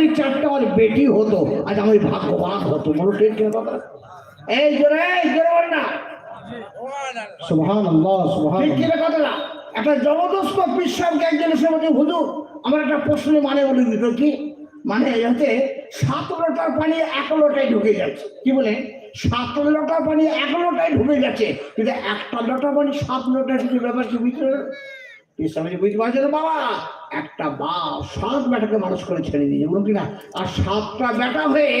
যদি চারটা আমার বেটি হতো আজ আমি ভাগ্যবান হতো। মনে ঠিক কিনা কথা এই জোরে এই জোরে বল না। সুবহান আল্লাহ সুবহান ঠিক কিনা কথাটা একটা জবরদস্ত বিশ্বাসকে একজন এসে বলছে হুজুর আমার একটা প্রশ্ন মানে বলে দিত কি? মানে হচ্ছে সাত লোটার পানি এক লোটায় ঢুকে যাচ্ছে। কি বলে? সাত লোটার পানি এক লোটায় ঢুকে যাচ্ছে। কিন্তু একটা লোটা পানি সাত লোটা ব্যাপার? কি বুঝতে পারবে? বুঝতে পারছে বাবা একটা বাপ সাত বেটাকে মানুষ করে ছেড়ে দিয়েছে, বলুন কিনা আর সাতটা বেটা হয়ে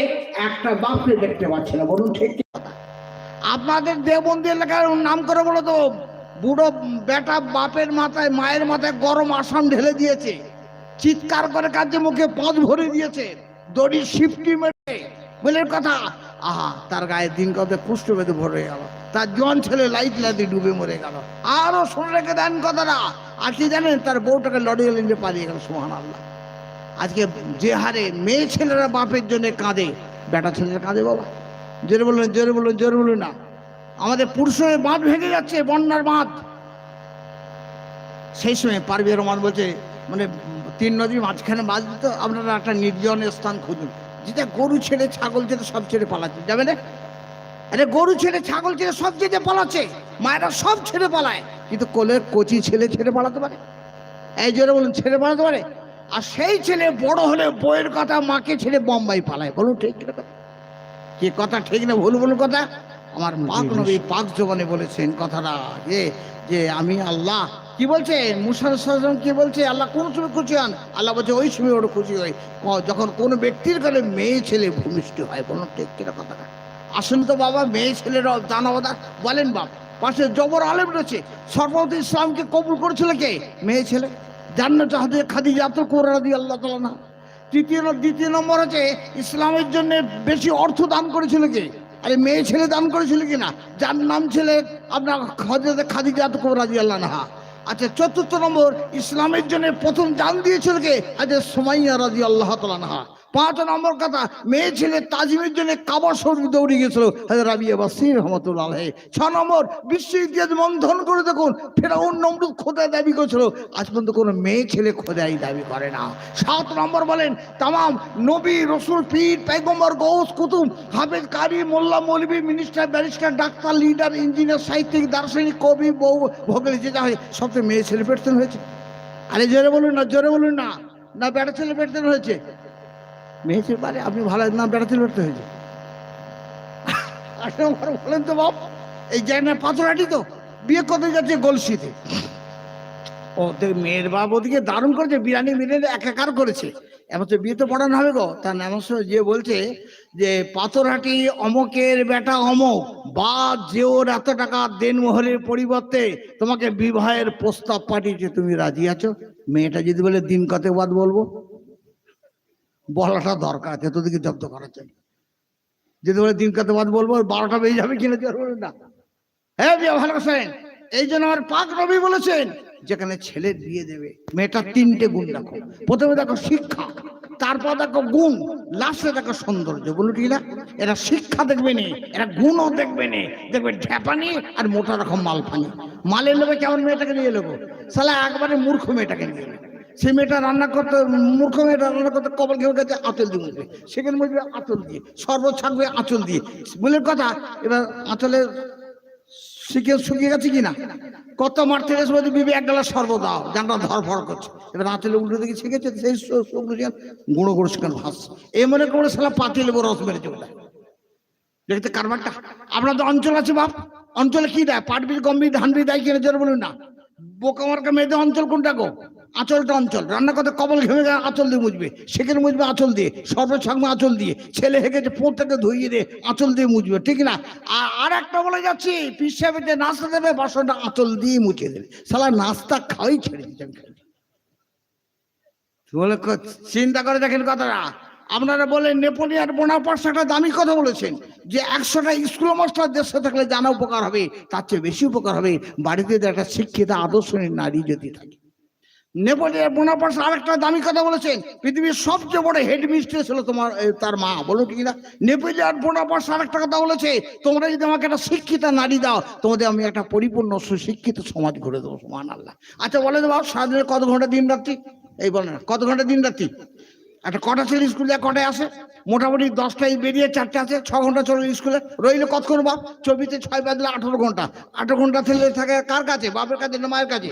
একটা বাপকে দেখতে পাচ্ছে না, বলুন ঠিক? আপনাদের দেবন্দি এলাকার নাম করে বলো তো, বুড়ো বেটা বাপের মাথায়, মায়ের মাথায় গরম আসাম ঢেলে দিয়েছে, চিৎকার করে কাজে মুখে পথ ভরে দিয়েছে, দড়ি শিফটি মেরে, বলে কথা, আহা, তার গায়ে দিন কত কুষ্ঠ বেঁধে ভরে গেল, তার জন ছেলে লাইট লাইতে ডুবে মরে গেল আরও শুনে রেখে দেন কথাটা আর কি জানেন তার বউটাকে লড়িয়ে লিঞ্জে পালিয়ে গেল সোহান আল্লাহ আজকে যে হারে মেয়ে ছেলেরা বাপের জন্য কাঁদে, বেটা ছেলেরা কাঁদে বাবা। জোরে বলুন জোরে বলুন জোরে বলুন না। আমাদের পুরুষের বাঁধ ভেঙে যাচ্ছে, বন্যার বাঁধ। সেই সময় পারবি রহমান বলছে মানে তিন নদীর মাঝখানে বাঁধ দিত আপনারা একটা নির্জন স্থান খুঁজুন। যেটা গরু ছেড়ে ছাগল ছেড়ে সব ছেড়ে পালাচ্ছে। যাবে না? আরে গরু ছেড়ে ছাগল ছেড়ে সব ছেড়ে পালাচ্ছে। মায়েরা সব ছেড়ে পালায়। কিন্তু কোলের কচি ছেলে ছেড়ে পালাতে পারে? এই জন্য বলুন ছেড়ে পালাতে পারে? আর সেই ছেলে বড় হলে বইয়ের কথা মাকে ছেড়ে বোম্বাই পালায়। বলুন ঠিক? কি কথা ঠিক না ভুল ভুল কথা? আমার পাক নবী পাক জবানে বলেছেন কথাটা যে যে আমি আল্লাহ কি বলছে? সাল্লাম কি বলছে? আল্লাহ কোন সময় খুশি হন? আল্লাহ বলছে ওই সময় ওর খুশি হয় যখন কোন ব্যক্তির কালে মেয়ে ছেলে ভূমিষ্ঠ হয় বলুন ঠিক কিনা কথাটা? আসুন তো বাবা মেয়ে ছেলের জানাবাদা বলেন বাপ পাশে জবর আলেম রয়েছে। সর্বত ইসলামকে কবুল করেছিল কে? মেয়ে ছেলে। জান্নাত খাদি জাত কোরআন দিয়ে আল্লাহ তালা না তৃতীয় দ্বিতীয় নম্বর আছে ইসলামের জন্য বেশি অর্থ দান করেছিল কে? আরে মেয়ে ছেলে দান করেছিল কি না যার নাম ছেলে আপনার হজরত খাদিজাত রাজি আল্লাহ নাহা আচ্ছা চতুর্থ নম্বর, ইসলামের জন্য প্রথম দান দিয়েছিল কে? আজ সোমাইয়া রাজি আল্লাহ তালা নাহা পাঁচ নম্বর কথা, মেয়ে ছেলে তাজিমের জন্য কাবার শরীফ দৌড়ে গেছিল রাবিয়া রহমতুল্লাহ ছ নম্বর, বিশ্ব ইতিহাস মন্থন করে দেখুন, ফেরাউন নমরুদ খোদায় দাবি করেছিল। আজ পর্যন্ত কোনো মেয়ে ছেলে খোদাই দাবি করে না। সাত নম্বর বলেন, তামাম নবী, রসুল, পীর পেগম্বর গৌস কুতুম হাফেজ, কারি, মোল্লা, মৌলবী, minister, barrister, doctor, leader, engineer, সাহিত্যিক, দার্শনিক, কবি, বউ ভোগলি যেটা হয় সবচেয়ে মেয়ে ছেলে পেটতেন হয়েছে। আরে জোরে বলুন না, জোরে বলুন না। না, বেটা ছেলে পেটতেন হয়েছে। মেয়ে ছেলে পারে আপনি ভালো না বেটা ছেলে পেটতে হয়েছে। বলেন তো বাপ, এই জায়গায় পাথরাটি তো, বিয়ে করতে যাচ্ছে গলসিতে। ও মেয়ের বাপ ওদিকে দারুণ করেছে, বিরিয়ানি মিলিয়ে একাকার করেছে। এবার তো বিয়ে তো পড়ানো হবে গো, তার নাম যে বলছে যে পাথরহাটি অমকের বেটা অমক বা যে ওর এত টাকা দেন মোহরের পরিবর্তে তোমাকে বিবাহের প্রস্তাব পাঠিয়েছে, তুমি রাজি আছো? মেয়েটা যদি বলে দিন কত বাদ বলব। বলাটা দরকার আছে তোদেরকে জব্দ করার জন্য। যদি বলে দিন কত বাদ বলব বারোটা বেজে যাবে কিনা জোর বলুন না। হ্যাঁ ভালো আছেন এই জন্য আমার পাক রবি বলেছেন, যেখানে ছেলে বিয়ে দেবে মেয়েটা তিনটে গুণ দেখো। প্রথমে দেখো শিক্ষা, তারপর দেখো গুণ লাস্টে দেখো সৌন্দর্য। বলুন ঠিক না? এরা শিক্ষা দেখবে নি, এরা গুণও দেখবে নি। দেখবে ঢেপানি আর মোটা রকম মাল ফানি মালের লোভে কেমন মেয়েটাকে নিয়ে নেব সালা একবারে মূর্খ মেয়েটাকে নিয়ে নেবে সে মেয়েটা রান্না করতে মূর্খ মেয়েটা রান্না করতে কবল ঘেউ গেছে আঁচল দিয়ে সেখানে মুছবে আঁচল দিয়ে। সর্ব ছাকবে আঁচল দিয়ে। বলে কথা এবার আঁচলের শিখে শুকিয়ে গেছে কিনা? কত মার থেকে এসে বলছে, বিবি এক গ্লাস শরবত দাও। জানটা ধরফর করছে। এবার আঁচলে উল্টো দিকে শিখেছে সেই শুকনো গুঁড়ো গুঁড়ো চিকেন ভাস এই মনে করে সালা পাতি লেবু রস মেরে চলে। দেখতে কারবারটা। আপনাদের অঞ্চল আছে বাপ। অঞ্চলে কি দেয়? পাট পাটবির গম্ভীর ধানবি দেয় কিনা? জোর বলুন না। বোকা মার্কা মেয়েদের অঞ্চল কোনটা গো? আঁচলটা অঞ্চল। রান্না করতে কবল ঘেমে গেলে আঁচল দিয়ে মুছবে। সেখানে মুছবে আঁচল দিয়ে সর্ব ছাগবে আঁচল দিয়ে। ছেলে হেগেছে পোঁত থেকে ধুইয়ে দিয়ে আঁচল দিয়ে মুছবে, ঠিক না? আর একটা বলে যাচ্ছি পিস যে নাস্তা দেবে, বাসনটা আঁচল দিয়ে মুছে দেবে। সালা নাস্তা খাওয়াই ছেড়ে দিচ্ছেন বলে চিন্তা করে দেখেন কথাটা। আপনারা বলেন, নেপোলিয়ান বোনাপার্স একটা দামি কথা বলেছেন, যে একশোটা স্কুল মাস্টার দেশে থাকলে জানা উপকার হবে, তার চেয়ে বেশি উপকার হবে। বাড়িতে একটা শিক্ষিত আদর্শনী নারী যদি থাকে। নেপোলিয়ান বোনাপার্স আরেকটা দামি কথা বলেছেন, পৃথিবীর সবচেয়ে বড় হেড মিস্ট্রেস হলো তোমার তার মা, বলো ঠিক না নেপোলিয়ান বোনাপার্স আরেকটা কথা বলেছে, তোমরা যদি আমাকে একটা শিক্ষিত নারী দাও, তোমাদের আমি একটা পরিপূর্ণ সুশিক্ষিত সমাজ গড়ে দেবো সমান আল্লাহ। আচ্ছা বলে দেবো সারাদিনে কত ঘণ্টা দিন রাত্রি? এই বলে না, কত ঘণ্টা দিন রাত্রি? একটা কটা ছেলে স্কুল কটায় আসে? মোটামুটি দশটায় বেরিয়ে চারটে আছে, ছ ঘণ্টা চলে স্কুলে। রইলে কতক্ষণ বাপ? চব্বিশে ছয় বাজলে আঠারো ঘণ্টা। আঠারো ঘণ্টা ছেলে থাকে কার কাছে? বাপের কাছে না মায়ের কাছে?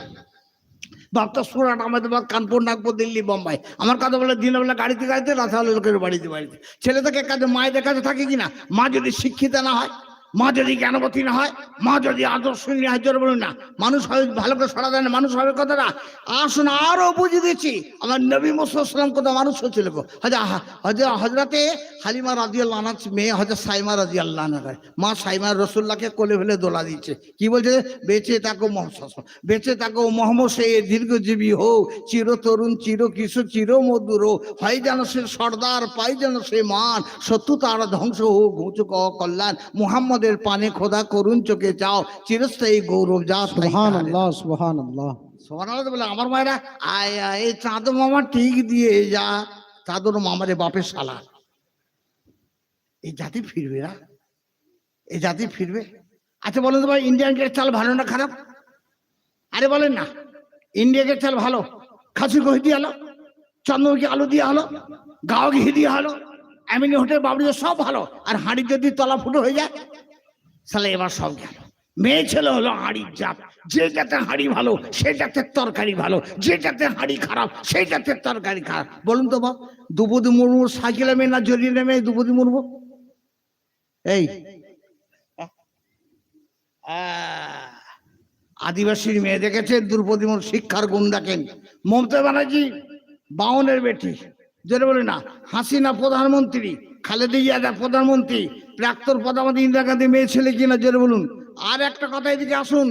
বাপ সুরাট সুরাট বা কানপুর, নাগপুর, দিল্লি, বোম্বাই। আমার কথা বলে দিনের বেলা গাড়িতে গাড়িতে রাতে হলে লোকের বাড়িতে বাড়িতে। ছেলে থেকে কাজে, মায়েদের কাছে থাকে কিনা? মা যদি শিক্ষিত না হয় মা যদি জ্ঞানবতী না হয়, মা যদি আদর্শ নিয়ে জোরে বলুন না। মানুষ হবে ভালো করে সরা দেয় না, মানুষ হবে কথাটা। আসুন, আরও বুঝিয়ে দিচ্ছি। আমার নবী মুসলাম কত মানুষ হচ্ছিল হজরতে হালিমা রাজি আল্লাহ মেয়ে হজর সাইমা রাজি আল্লাহ মা সাইমা রসুল্লাহকে কোলে ফেলে দোলা দিচ্ছে কি বলছে? বেঁচে থাকো মোহাম্মদ বেঁচে থাকো মোহাম্মদ সে দীর্ঘজীবী হোক, চির তরুণ, চির কিশোর, চির মধুর হয় যেন সে সর্দার, পাই যেন সে মান, শত্রু তার ধ্বংস হোক ঘুচু কল্যাণ। মুহাম্মদের পানে খোদা করুন চোখে যাও চিরস্থায়ী গৌরব যা সুবহান আল্লাহ সুবহান আল্লাহ সোহান বলে আমার মায়েরা আয় আয় এই চাঁদো মামা ঠিক দিয়ে যা চাঁদর মামারে বাপের শালা। এই জাতি ফিরবে না? এই জাতি ফিরবে? আচ্ছা বলেন তো ভাই ইন্ডিয়ান গেট চাল ভালো না খারাপ? আরে বলেন না ইন্ডিয়া গেট চাল ভালো? খাসি ঘি দিয়ে হলো চন্দ্রমুখী আলু দিয়ে হলো গাও ঘি দিয়ে হলো এমনি হোটেল বাবরি সব ভালো। আর হাঁড়ি যদি তলা ফুটো হয়ে যায় তাহলে এবার সব গেল। মেয়ে ছেলে হলো হাঁড়ির জাত। যে জাতের হাঁড়ি ভালো, সে জাতের তরকারি ভালো। যে জাতের হাঁড়ি খারাপ সেই জাতের তরকারি খারাপ। বলুন তো বাপ, দুবুদি মুর্মু সাইকেলে মেয়ে না জড়িয়ে নেমে দুবুদি মুর্মু? এই আদিবাসীর মেয়ে দেখেছে? দ্রৌপদী মুর্মু শিক্ষার গুণ দেখেন। মমতা ব্যানার্জি, বাউনের বেটি। যেটা বলে না, হাসিনা প্রধানমন্ত্রী, খালেদা জিয়া প্রধানমন্ত্রী প্রাক্তন প্রধানমন্ত্রী ইন্দিরা গান্ধী মেয়ে ছেলে কিনা জোরে বলুন। আর একটা কথা এদিকে আসুন।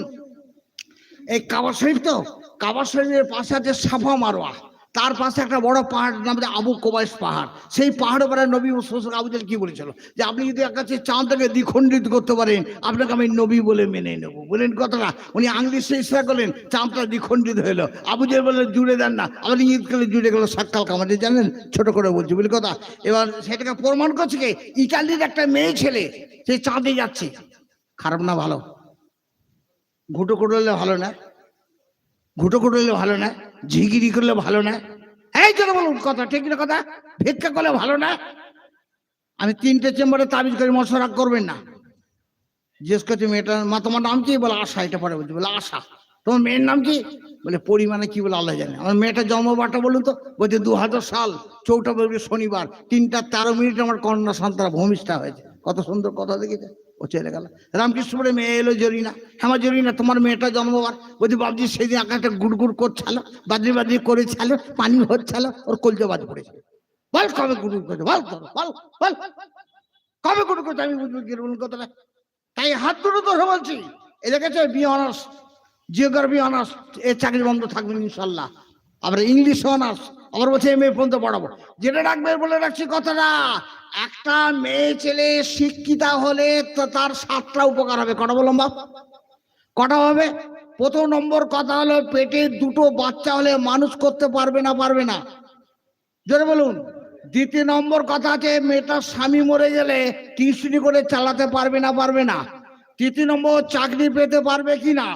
এই কাবা শরীফ তো কাবা শরীফের পাশে আছে সাফা মারোয়া। তার পাশে একটা বড় পাহাড়, নাম আবু কোবাইশ পাহাড়। সেই পাহাড়ের পরে নবী শ্বশুর আবুজাল কি বলেছিল? যে আপনি যদি এক কাছে চাঁদকে দ্বিখণ্ডিত করতে পারেন, আপনাকে আমি নবী বলে মেনে নেব। বলেন কথাটা। উনি আংলি সে ইচ্ছা করলেন চাঁদটা দ্বিখণ্ডিত হলো। আবুজাল বলে জুড়ে দেন না। ঈদ কালে জুড়ে গেল, সাক্কাল কামাতে জানেন? ছোট করে বলছি, বলি কথা। এবার সেটাকে প্রমাণ করছে কি? ইটালির একটা মেয়ে ছেলে সেই চাঁদে যাচ্ছে। খারাপ না ভালো? ঘুটো করলে ভালো না? ঘুটো করলে ভালো না? ঝিগিরি করলে ভালো না? এই জন্য বলুন, কথা ঠিক না কথা? ভিক্ষা করলে ভালো না? আমি তিনটে চেম্বারে তাবিজ করে মশলা করবেন না। জিজ্ঞেস করছি মেয়েটার মা, তোমার নাম কি? বলে, আশা। এটা পরে বলছি, বলে, আশা। তোমার মেয়ের নাম কি? বলে, পরিমাণে কি? বলে, আল্লাহ জানে। আমার মেয়েটার জন্মবারটা বলুন তো, বলছে দু হাজার সাল, চৌঠা শনিবার, তিনটা তেরো মিনিট আমার কন্যা সন্তান ভূমিষ্ঠা হয়েছে। কত সুন্দর কথা দেখেছে ও চলে গেল। রামকৃষ্ণপুরে মেয়ে এলো জরিনা। হ্যাঁ জরিনা, তোমার মেয়েটা জন্মবার। বলছি, বাবজি, সেদিন আকাশটা গুড়গুড় করছিল বাদ্রি বাদ্রি করেছিল, পানি হচ্ছিল, ওর কলজে বাজ পড়েছে। বল কবে গুড়গুড় করছে? বল বল বল। কবে গুড়গুড় করছে? আমি বুঝব বলুন কথাটা। তাই হাত দুটো তো বলছি, এ দেখেছে, বি অনার্স, জিওগ্রাফি অনার্স এর চাকরি বন্ধ থাকবে ইনশাল্লাহ। আবার ইংলিশ অনার্স আবার বলছে এম এ পর্যন্ত পড়াবো যেটা রাখবে বলে রাখছি কথাটা। একটা মেয়ে ছেলে শিক্ষিতা হলে তার সাতটা উপকার হবে। কটা বললাম বাপ? কটা হবে? প্রথম নম্বর কথা হলো, পেটে দুটো বাচ্চা হলে মানুষ করতে পারবে না পারবে না। জোরে বলুন। দ্বিতীয় নম্বর কথা আছে মেয়েটার স্বামী মরে গেলে টিউশনি করে চালাতে পারবে না পারবে না। তৃতীয় নম্বর, চাকরি পেতে পারবে কি না?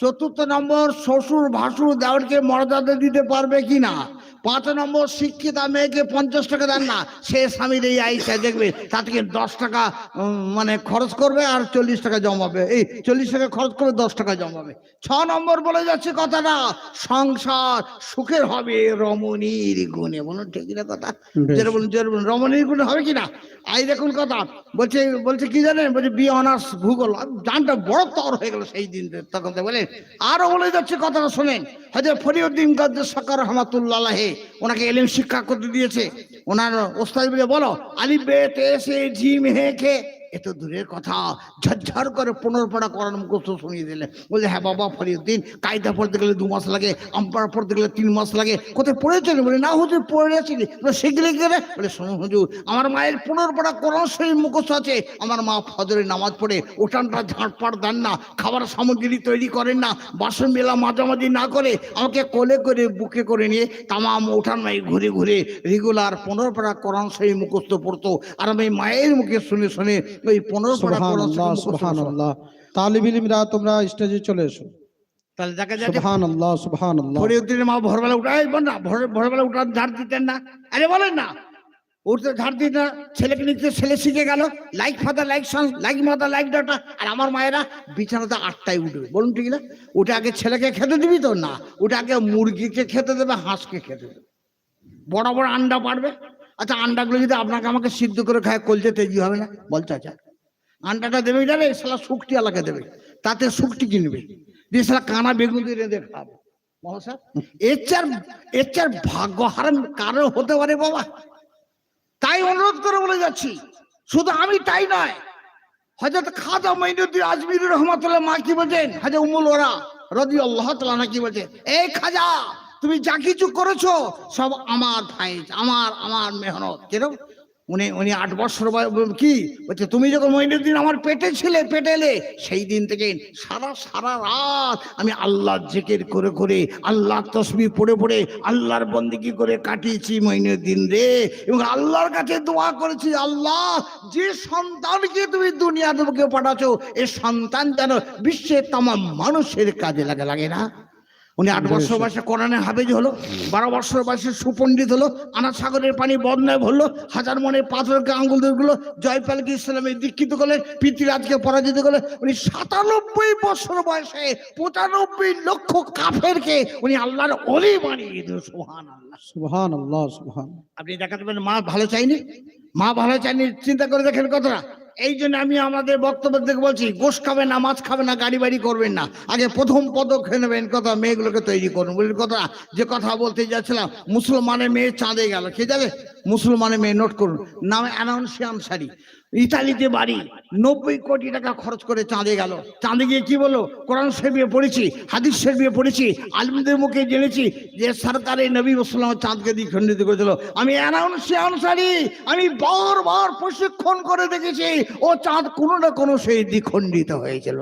চতুর্থ নম্বর, শ্বশুর, ভাসুর দেওয়ারকে মর্যাদা দিতে পারবে কি না? পাঁচ নম্বর শিক্ষিতা মেয়েকে পঞ্চাশ টাকা দেন না সে স্বামীর এই আইসা দেখবে তা থেকে দশ টাকা মানে খরচ করবে আর চল্লিশ টাকা জমাবে? এই চল্লিশ টাকা খরচ করে দশ টাকা জমাবে। ছ নম্বর বলে যাচ্ছে কথাটা সংসার সুখের হবে রমণীর গুণে। বলুন ঠিক না কথা। যেটা বলুন যেটা বলুন রমণীর গুণে হবে কি না এই দেখুন কথা বলছে বলছে কি জানেন? বলছে বি অনার্স ভূগোল জানটা বড় তর হয়ে গেল সেই দিন তখন। বলে আরও বলে যাচ্ছে কথাটা শোনেন। হয়তো ফরিউদ্দিন গদ্দ সকার রহমাতুল্লাহ ওনাকে এলিম শিক্ষা করতে দিয়েছে। ওনার ওস্তাদ বলে আলিফ বে তে সে জিম হে খে। এত দূরের কথা। ঝরঝর করে পনেরো পড়া করার মুখস্থ শুনিয়ে দিলে। বলছে হ্যাঁ বাবা ফরিউদ্দিন কায়দা পড়তে গেলে দু মাস লাগে আম্পার পড়তে গেলে তিন মাস লাগে। কোথায় পড়েছেন বলে, না হুজুর পড়েছিলি বলে শিখলে কি করে বলে, শোনো হুজুর, আমার মায়ের পনেরো পড়া কোরআন শরীর মুখস্থ আছে। আমার মা ফজরে নামাজ পড়ে ওঠানটা ঝাঁটপাট দেন না, খাবার সামগ্রী তৈরি করেন না, বাসন মেলা মাঝামাঝি না করে আমাকে কোলে করে, বুকে করে নিয়ে তামাম ওঠান মাই ঘুরে ঘুরে রেগুলার পনেরো পড়া কোরআন শরীর মুখস্থ পড়তো। আর আমি মায়ের মুখে শুনে শুনে ওই পনেরো তালিব ইলমিরা তোমরা স্টেজে চলে এসো। তাহলে দেখা ফরিউদ্দিনের মা ভোরবেলা না ভোরবেলা উঠান ঝাড় দিতেন না। আরে বলেন না উঠতে ঝাড় দিত না ছেলেকে নিতে ছেলে শিখে গেল। Like father like son like mother like daughter আর আমার মায়েরা বিছানাতে আটটায় উঠবে বলুন ঠিক না? ওটা আগে ছেলেকে খেতে দিবি তো? না ওটা আগে মুরগিকে খেতে দেবে হাঁসকে খেতে দেবে। বড় বড় আন্ডা পারবে আচ্ছা আন্ডাগুলো যদি আপনাকে আমাকে সিদ্ধ করে খায়, কলজে তেজি হবে না? বল চাচা। আন্ডাটা দেবে যাবে সালা শুকটি আলাকে দেবে। তাতে শুকটি কিনবে দিয়ে সালা কানা বেগুন দিয়ে রেঁধে খাবে। মহাশয় এর চার এর চার ভাগ্য হারান কারও হতে পারে বাবা। তাই অনুরোধ করে বলে যাচ্ছি, শুধু আমি তাই নয় হজরত খাজা মাইনুদ্দিন আজমির রহমতুল্লাহ মা কি বলছেন? হাজা উমুল ওরা রদি আল্লাহ তালা কি বলছে এই খাজা তুমি যা কিছু করেছ, সব আমার ফাইজ, আমার আমার মেহনত। কীরকম উনি উনি আট বছর কি? বলছে, তুমি যখন মহিনুদ্দিন আমার পেটে ছিলে, পেটে এলে, সেই দিন থেকে সারা সারা রাত আমি আল্লাহর জেকের করে করে, আল্লাহর তসবি পড়ে পড়ে, আল্লাহর বন্দিগি করে কাটিয়েছি মহিনুদ্দিন রে। এবং আল্লাহর কাছে দোয়া করেছি, আল্লাহ, যে সন্তানকে তুমি দুনিয়া তোমাকে পাঠাচ্ছো, এ সন্তান যেন বিশ্বের তামাম মানুষের কাজে লাগে লাগে না? উনি আট বছর বয়সে কোরআনে হাফেজ হলো বারো বছর বয়সে সুপণ্ডিত হলো আনার সাগরের পানি বদনায় ভরলো হাজার মনে পাথরকে আঙ্গুল ধরগুলো জয়পালকে ইসলামে দীক্ষিত করলেন পৃথিরাজকে পরাজিত করলেন উনি সাতানব্বই বছর বয়সে পঁচানব্বই লক্ষ কাফেরকে উনি আল্লাহর অলি বানিয়ে দিল সোহান আল্লাহ সুবহান। আল্লাহ সুবহান আপনি দেখাতে পারেন মা ভালো চাইনি মা ভালো চাইনি চিন্তা করে দেখেন কথাটা। এই জন্য আমি আমাদের বক্তব্য থেকে বলছি গোস খাবে না, মাছ খাবে না, গাড়ি বাড়ি করবেন না। আগে প্রথম পদক্ষেপ নেবেন, কথা মেয়েগুলোকে তৈরি করুন। বলি কথা, যে কথা বলতে যাচ্ছিলাম, মুসলমানের মেয়ে চাঁদে গেল। ঠিক আছে মুসলমানের মেয়ে নোট করুন, নামে অ্যানাউন্সিয়াম শাড়ি। ইতালিতে বাড়ি। নব্বই কোটি টাকা খরচ করে চাঁদে গেল। চাঁদে গিয়ে কি বলো কোরআন শরীফে পড়েছি হাদিস শরীফে পড়েছি আলমদের মুখে জেনেছি যে সরকারে নবী মুসলাম চাঁদকে দ্বিখণ্ডিত করেছিল। আমি অ্যানাউন্সি আনসারি আমি বারবার প্রশিক্ষণ করে দেখেছি ও চাঁদ কোনো না কোনো সেই দ্বিখণ্ডিত হয়েছিল।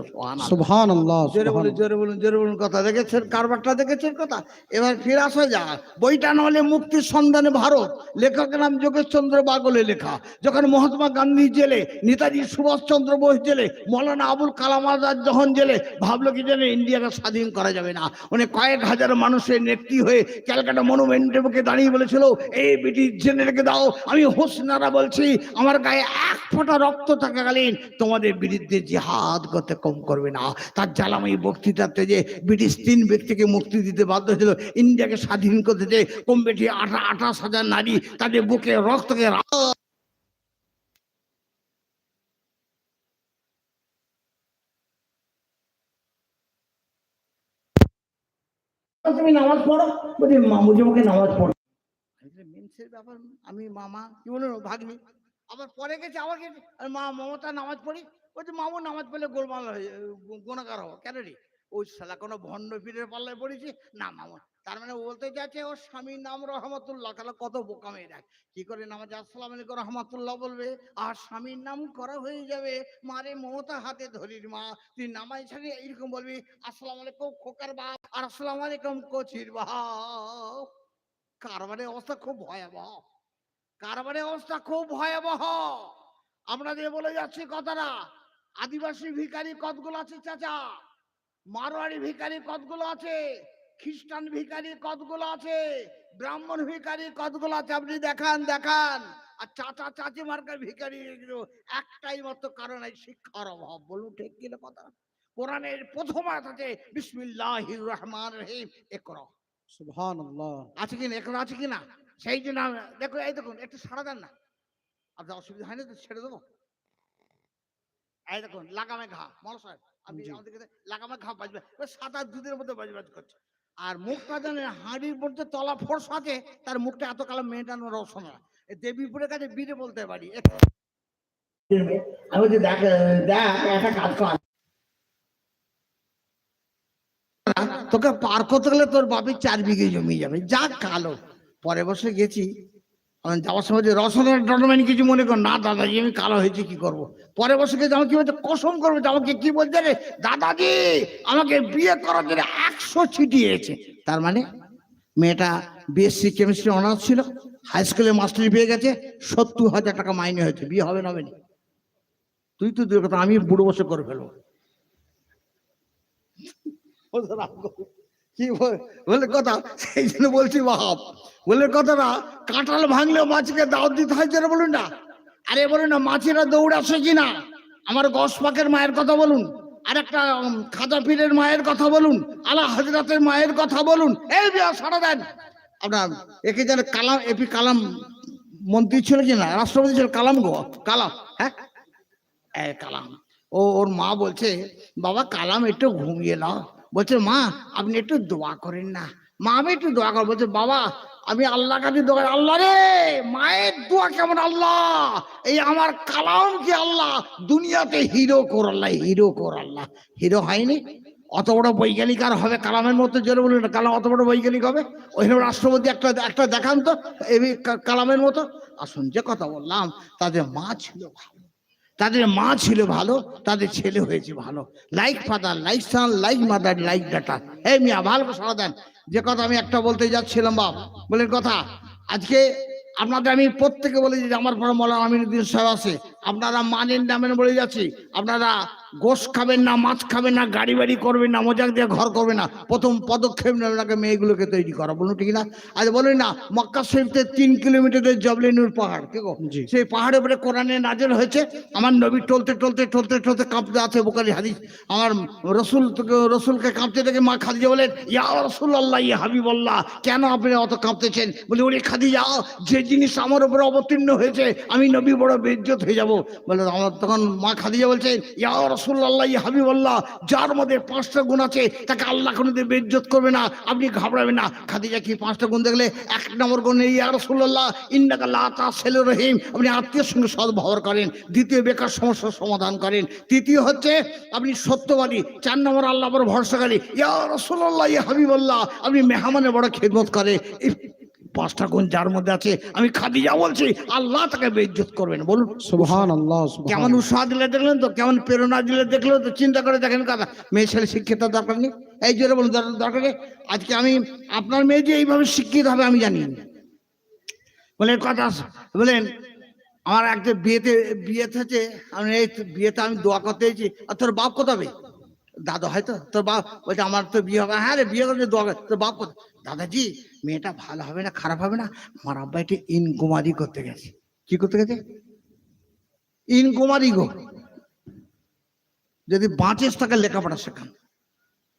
জোরে বলুন জোরে বলুন জোরে বলুন কথা। দেখেছেন? কারবারটা দেখেছেন কথা? এবার ফিরে আসা যাক। বইটা নহলে মুক্তির সন্ধানে ভারত। লেখকের নাম যোগেশচন্দ্র বাগলে লেখা। যখন মহাত্মা গান্ধী জেলে, নেতাজি সুভাষচন্দ্র বোস জেলে, মৌলানা আবুল কালাম আজাদ যখন জেলে, ভাবলো কি জানে ইন্ডিয়াকে স্বাধীন করা যাবে না। উনি কয়েক হাজার মানুষের নেত্রী হয়ে ক্যালকাটা মনুমেন্টের মুখে দাঁড়িয়ে বলেছিল, এই ব্রিটিশ জেনারেলকে দাও, আমি হোসনারা বলছি, আমার গায়ে এক ফোঁটা রক্ত থাকাকালীন তোমাদের বিরুদ্ধে জিহাদ করতে কম করবে না। তার জ্বালাময়ী বক্তৃতাতে যে ব্রিটিশ তিন ব্যক্তিকে মুক্তি দিতে বাধ্য ছিল ইন্ডিয়াকে স্বাধীন করতে যে কম বেশি আঠা আঠাশ হাজার নারী তাদের বুকে রক্তকে তুমি নামাজ পড়ো? বলি নামাজ পড়ো। ব্যাপার, আমি মামা কি বলুন ভাগ্নি। আবার পরে গেছে, আবার গেছে। আর মা, মমতা নামাজ পড়ি? বলছে, মামু, নামাজ পড়লে গোলমাল হয়ে গোনাকার হব। কেন রে? ওই শালা কোনো ভণ্ড পীরের পাল্লায় পড়েছি? না, মামা। তার মানে বলতে যাচ্ছে ওর স্বামীর নাম রহমতুল্লাহ, তাহলে কত বোকা দেখ। কি করে নামাজ, আসসালাম আলাইকুম রহমতুল্লাহ বলবে, আর স্বামীর নাম করা হয়ে যাবে মারে মমতা হাতে ধরির মা। তুই নামাজ ছাড়ি এইরকম বলবি, আসসালাম আলাইকুম খোকার বাপ, আর আসসালাম আলাইকুম কচির বাপ। কারবারের অবস্থা খুব ভয়াবহ। কারবারের অবস্থা খুব ভয়াবহ। আপনাদের বলে যাচ্ছি কথাটা, আদিবাসী ভিখারি কতগুলো আছে চাচা? মারোয়ারি ভিখারি কতগুলো আছে? খ্রিস্টান ভিখারি কতগুলো আছে? ব্রাহ্মণ ভিখারি কতগুলো আছে? আপনি দেখান দেখান। আর চাচা চাচি মার্কার এগুলো একটাই মাত্র কারণ এই শিক্ষার অভাব। বলুন ঠিক কিনা কথা? কোরআনের প্রথম আয়াত আছে বিসমিল্লাহির রহমান রহিম একরা সুবহান আছে কিনা এখন আছে কিনা সেই জন্য দেখো এই দেখুন একটু সারা দেন না। আপনার অসুবিধা হয়নি তো? ছেড়ে দেবো? এই দেখুন লাগামে ঘা। সাহেব আপনি জি। আমাদেরকে লাগামে ঘা বাজবে সাত আট দুধের মধ্যে বাজবাজ করছে। আর মুখ জানে হাঁড়ির মধ্যে তলা ফোর্স আছে তার মুখটা এত কালো মেয়েটানো রসনা দেবীপুরের কাছে বীরে বলতে পারি। আমি বলছি দেখ দেখ, একটা কাজ কর। তোকে পার করতে গেলে তোর বাপের চার বিঘে জমি যাবে। যা কালো। পরে বসে গেছি। আমি যাওয়ার সময় যে রসনের ডরমেন কিছু মনে কর, না, দাদাজি, আমি কালো হয়েছি, কি করব। পরে বসে গেছি আমাকে বলছে, কসম করবে যে আমাকে কি বলছে রে দাদাজি, আমাকে বিয়ে করার জন্য একশো ছিটিয়েছে তার মানে মেয়েটা বিএসসি কেমিস্ট্রি অনার্স ছিল হাই স্কুলে মাস্টারি পেয়ে গেছে, সত্তর হাজার টাকা মাইনে হয়েছে, বিয়ে হবে না হবে তুই তো দূর কথা, আমি বুড়ো বসে করে ফেলব। কি বল- কথা? সেই জন্য বলছি, বাপ, বলে কথাটা, কাঁঠাল ভাঙলে মাছকে দাও দিতে হয় যেটা বলুন না? আরে বলুন না, মাছেরা দৌড়াচ্ছে কিনা? আমার গসপাকের মায়ের কথা বলুন, আর একটা খাজা পীরের মায়ের কথা বলুন, আলা হজরতের মায়ের কথা বলুন, এই সারা দেন। আপনার একে যেন কালাম, এপি কালাম মন্ত্রী ছিল কি না রাষ্ট্রপতি ছিল কালাম গো, কালাম হ্যাঁ? কালাম। ও, ওর মা বলছে, বাবা, কালাম একটু ঘুমিয়ে নাও। বলছে, মা, আপনি একটু দোয়া করেন না। মা, আমি একটু দোয়া করব। বলছে, বাবা, আমি আল্লাহ কাছে দোয়া। আল্লাহ রে, মায়ের দোয়া কেমন আল্লাহ? এই আমার কালাম কি আল্লাহ? দুনিয়াতে হিরো কর আল্লাহ, হিরো কর আল্লাহ। হিরো হয়নি? অত বড় বৈজ্ঞানিক আর হবে কালামের মতো জোরে বলুন না, কালাম অত বড় বৈজ্ঞানিক হবে? ওই রাষ্ট্রপতি একটা একটা দেখান তো এই কালামের মতো। আসুন যে কথা বললাম তাদের মা ছিল ভালো। তাদের মা ছিল ভালো, তাদের ছেলে হয়েছে ভালো। Like father like son like mother like daughter এই মিয়া, ভালো সারা দেন। যে কথা আমি একটা বলতে যাচ্ছিলাম, বাপ, বলেন কথা। আজকে আপনাদের আমি প্রত্যেকে বলে যে আমার পরে মৌলানা আমিনুদ্দিন সাহেব আছে। আপনারা মানেন নামেন বলে যাচ্ছি। আপনারা গোশ খাবেন না মাছ খাবেন না গাড়ি বাড়ি করবেন না মজাক দিয়ে ঘর করবেন না। প্রথম পদক্ষেপ আগে মেয়েগুলোকে তৈরি করা বলুন ঠিক না? আজ বলেন না মক্কা শরীফতে তিন কিলোমিটারের জবলেনুর পাহাড় কে সেই পাহাড়ের উপরে কোরআনে নাজেল হয়েছে আমার নবী টলতে টলতে টলতে টলতে কাঁপতে আছে বোকারি হাদিস। আমার রসুল রসুলকে কাঁপতে দেখে মা খাদিজা বলেন ইয়া রসুল আল্লাহ ইয়া হাবিব আল্লাহ কেন আপনি অত কাঁপতেছেন? বলে ওরে খাদিজা যে জিনিস আমার উপরে অবতীর্ণ হয়েছে আমি নবী বড় বেজ্জত হয়ে যাব। বলে আমার তখন মা খাদিজা বলছেন ইয়া রসুল আল্লাহ ইয়া হাবিব যার মধ্যে পাঁচটা গুণ আছে, তাকে আল্লাহ কোনোদিন বেজ্জত করবে না, আপনি ঘাবড়াবেন না। খাদিজা কি পাঁচটা গুণ দেখলে? এক নম্বর গুণ ইয়া রসুল্লাহ ইন্দাকা লা তাসিলুর রহিম। আপনি আত্মীয়ের সঙ্গে সদ্ব্যবহার করেন, দ্বিতীয় বেকার সমস্যার সমাধান করেন, তৃতীয় হচ্ছে আপনি সত্যবাদী, চার নম্বর আল্লাহ বড় ভরসাকারী। ইয়া রসুল্লাহ ইয়া হাবিবাল্লাহ, আপনি মেহমানের বড় খেদমত করে পাঁচটা গুণ যার মধ্যে আছে আমি খাদিজা বলছি আল্লাহ তাকে বেইজ্জত করবেন বলুন। সুবহান আল্লাহ কেমন উৎসাহ দিলে দেখলেন তো কেমন প্রেরণা দিলে দেখলেন তো চিন্তা করে দেখেন কথা মেয়ে ছেলে শিক্ষিত দরকার নেই। এই জোরে বলুন দরকার নেই? আজকে আমি আপনার মেয়ে যে এইভাবে শিক্ষিত হবে আমি জানি না। বলেন কথা বলেন আমার একটা বিয়েতে বিয়েতে হচ্ছে আমি এই বিয়েতে আমি দোয়া করতে এসেছি আর তোর বাপ কোথাবে? দাদা হয়তো তোর বাপ? বলছে, আমার তো বিয়ে হবে। হ্যাঁ রে, বিয়ে দোয়া তোর বাপ দাদাজি, মেয়েটা ভালো হবে না, খারাপ হবে না। আমার আব্বা একটু ইনকুমারি করতে গেছে। কি করতে গেছে? ইনকুমারি গো। যদি বাঁচিস তাকে লেখাপড়া শেখান।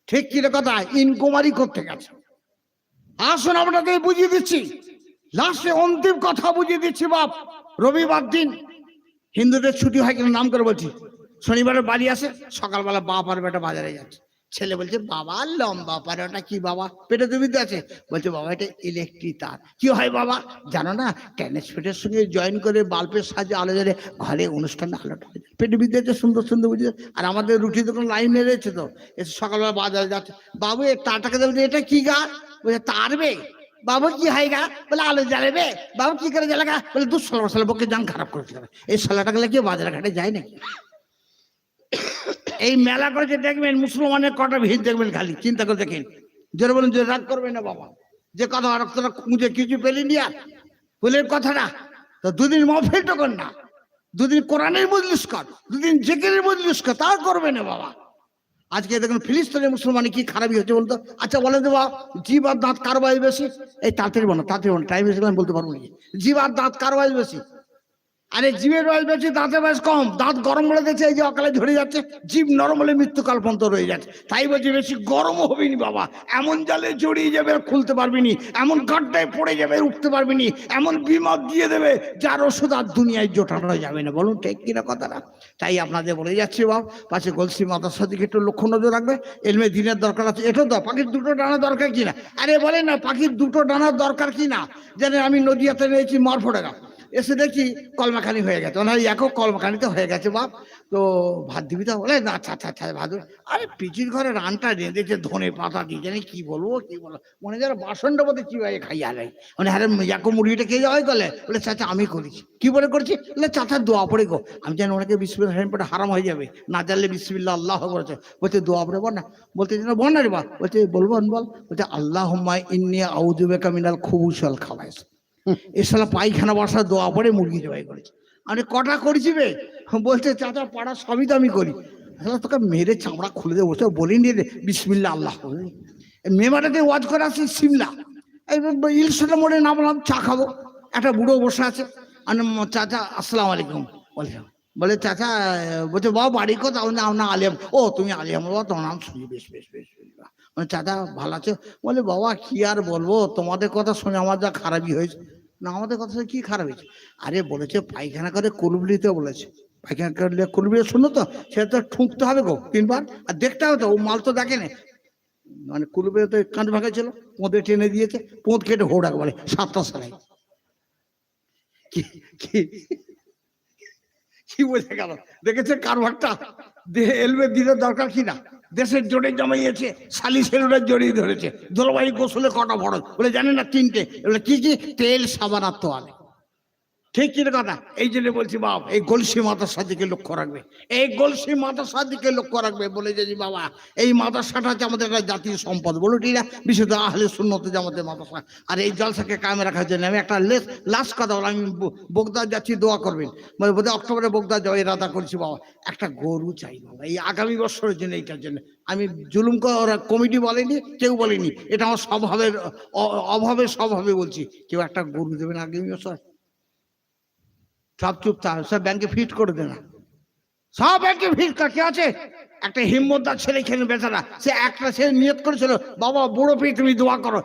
ঠিক কি রে কথা? ইনকুমারি করতে গেছে। আসুন, আপনাকে বুঝিয়ে দিচ্ছি। লাস্টে অন্তিম কথা বুঝিয়ে দিচ্ছি, বাপ। রবিবার দিন হিন্দুদের ছুটি হয় কিনা নাম করে বলছি। শনিবারে বাড়ি আসে, সকালবেলা বাপ আর বেটা বাজারে যাচ্ছে। ছেলে বলছে, বাবা, লম্বা পারে ওটা কি বাবা? পেটে দুবিতে আছে? বলছে, বাবা, এটা ইলেকট্রিক তার। কি হয় বাবা? জানো না ট্রান্সমিটার সঙ্গে জয়েন করে বাল্বের সাহায্যে আলো জ্বলে ঘরে অনুষ্ঠানে আলোটা হয়ে। পেটে বিদ্যে আছে, সুন্দর সুন্দর বুঝে আর আমাদের রুটি দোকান লাইন মেরেছে তো, এসে সকালবেলা বাজারে যাচ্ছে। বাবু এই তারটাকে দেবে এটা কি গা? বলছে তারবে বাবু, কি হয় গা? বলে, আলো জ্বালাবে বাবু, কি করে জ্বালাগা বলে, দু সাল সালে বকে যান খারাপ করেছে। এই সালাটা গেলে কি বাজার ঘাটে যায় নাকি? এই মেলা করেছে, দেখবেন মুসলমানের কটা ভিড় দেখবেন খালি, চিন্তা করে দেখেন। জোরে বলুন যে রাগ করবেন না বাবা। যে কথা আর তোরা খুঁজে কিছু পেলি নি আর? বলে কথাটা। তো দুদিন মফিল কর না। দুদিন কোরআনের মজলিস কর, দুদিন জেকেরের মজলিস কর তা করবে না বাবা। আজকে দেখুন ফিলিস্তিনের মুসলমানে কি খারাপই হচ্ছে বলতো? আচ্ছা বলে বাবা জীব আর দাঁত কার বেশি? এই তাড়াতাড়ি বলো তাড়াতাড়ি বলো টাইম বলতে পারব না। জীব আর দাঁত কার বেশি? আরে জীবের বয়স বেশি, দাঁতের বয়স কম। দাঁত গরম বলে দেখছে এই যে অকালে ঝরে যাচ্ছে, জীব নরম হলে মৃত্যুকাল পর্যন্ত রয়ে যাচ্ছে। তাই বলছে বেশি গরম হবি নি বাবা। এমন জালে জড়িয়ে যাবে, আর খুলতে পারবি নি। এমন গাড্ডায় পড়ে যাবে উঠতে পারবি নি। এমন বিমাদ দিয়ে দেবে, যার ওষুধ আর দুনিয়ায় জোটানো যাবে না। বলুন, ঠিক কিনা কথাটা? তাই আপনাদের বলে যাচ্ছি বাবা, পাশে গলসি মাদ্রাসার দিকে একটু লক্ষ্য নজর রাখবে। এলমে দিনের দরকার আছে। এটাও দাও পাখির দুটো ডানা দরকার কিনা? আরে বলে না, পাখির দুটো ডানার দরকার কিনা? জানেন আমি নদিয়াতে রয়েছি মরফোটেগা এসে দেখি কলমাখানি হয়ে গেছে। ওনার একক কলমাখানিতে হয়ে গেছে, বাপ। তো ভাত দিবি তো? বলে, না আচ্ছা আচ্ছা আচ্ছা ভাত। আরে, পিচির ঘরে রানটা রেঁধেছে ধনে পাতা দিয়ে জানি কি বলব কি বলব। মনে যারা বাসনটা বোধ ভাই খাইয়া নেই মানে আরে, ইয়াকো মুরগিটা খেয়ে যাওয়াই গেলে? বলে চাচা আমি করেছি কি বলে করেছি? বলে চাচা দোয়া পড়ে গো। আমি জানি ওনাকে বিসমিল্লাহ রহমান পড়ে হারাম হয়ে যাবে। না জানলে বিসমিল্লাহ আল্লাহ করেছে বলছে, দোয়া পড়ে বল না। বলতে বল না রে বা বলছে বলব বল বলছে আল্লাহ ইন্নি আউজুবে কামিনাল খুবুশাল খাওয়াইছে এসালা পায়খানা বসা দোয়া পড়ে মুরগি জবাই করেছে। আমি কটা করেছি বে বলছে, চাচা, পাড়া সবই তো আমি করি। তোকে মেরে চামড়া খুলে দেবো তো বলিনি রে। বিসমিল্লা আল্লাহ। মেমাটাতে ওয়াজ করে আসি সিমলা? এই ইলশোটা মোড়ে নামলাম, চা খাব। একটা বুড়ো বসে আছে। আমি চাচা, আসসালামু আলাইকুম। বলছে। বলে, চাচা বলছে, বাবা, বাড়ি কোথাও না আলিয়াম। ও, তুমি আলিয়াম, বাবা, তোমার নাম শুনি, বেশ বেশ বেশ চাচা, ভালো আছে? বলে, বাবা, কি আর বলব? তোমাদের কথা শুনে আমার যা খারাপই হয়েছে। না, আমাদের কথা কি খারাপ হয়েছে? আরে বলেছে, পায়খানা করে কুলবলিতে বলেছে। পায়খানা করলে কুলবলি শুনো তো? সেটা তো ঠুকতে হবে গো তিনবার, আর দেখতে হবে তো, ও মাল তো দেখে না। মানে কুলবে তো কাঁধ ভাঙা ছিল পোঁতে টেনে দিয়েছে পোঁত কেটে হোড়াক বলে, সাতটা সালাই কি কি বোঝা গেল? দেখেছে কারবারটা? এলবে দিলে দরকার কি না? দেশের জোরে জমাইয়েছে শালি সেলুনের জড়িয়ে ধরেছে। দোলবাড়ি গোসলে কটা বড়? বলে জানে না তিনটে। বলে কি কি? তেল, সাবান আর তোয়ালে। ঠিক কি কথা? এই জন্য বলছি, বাপ, এই গলসি মাদ্রাসার দিকে লক্ষ্য রাখবে। এই গলসি মাদ্রাসার দিকে লক্ষ্য রাখবে বলে যে বাবা, এই মাদ্রাসাটা হচ্ছে আমাদের একটা জাতীয় সম্পদ, বলো ঠিক না? বিশুদ্ধ আহলে শূন্যত জামাতের মাদ্রাসা। আর এই জলসাকে কামে রাখার জন্য আমি একটা লেস লাস্ট কথা বললাম, আমি ব- বগদাদ যাচ্ছি, দোয়া করবেন। মানে বোধহয় অক্টোবরে বগদাদ যাওয়া ইরাদা করছি, বাবা। একটা গরু চাই, বাবা। এই আগামী বছরের জন্য, এইটার জন্য। আমি জুলুম ওরা কমিটি বলেনি, কেউ বলেনি। এটা আমার স্বভাবের অভাবে স্বভাবে বলছি। কেউ একটা গরু দেবেন আগামী বছর? সব চুপ থাক, সব ব্যাংকে ফিট করে দে না। সব ব্যাংকে ফিট কাকে আছে? একটা হিম্মতদার ছেলে খেলে বেচারা। সে একটা ছেলে নিয়ত করেছিল, বাবা, বুড়ো পেয়ে তুমি দোয়া করো।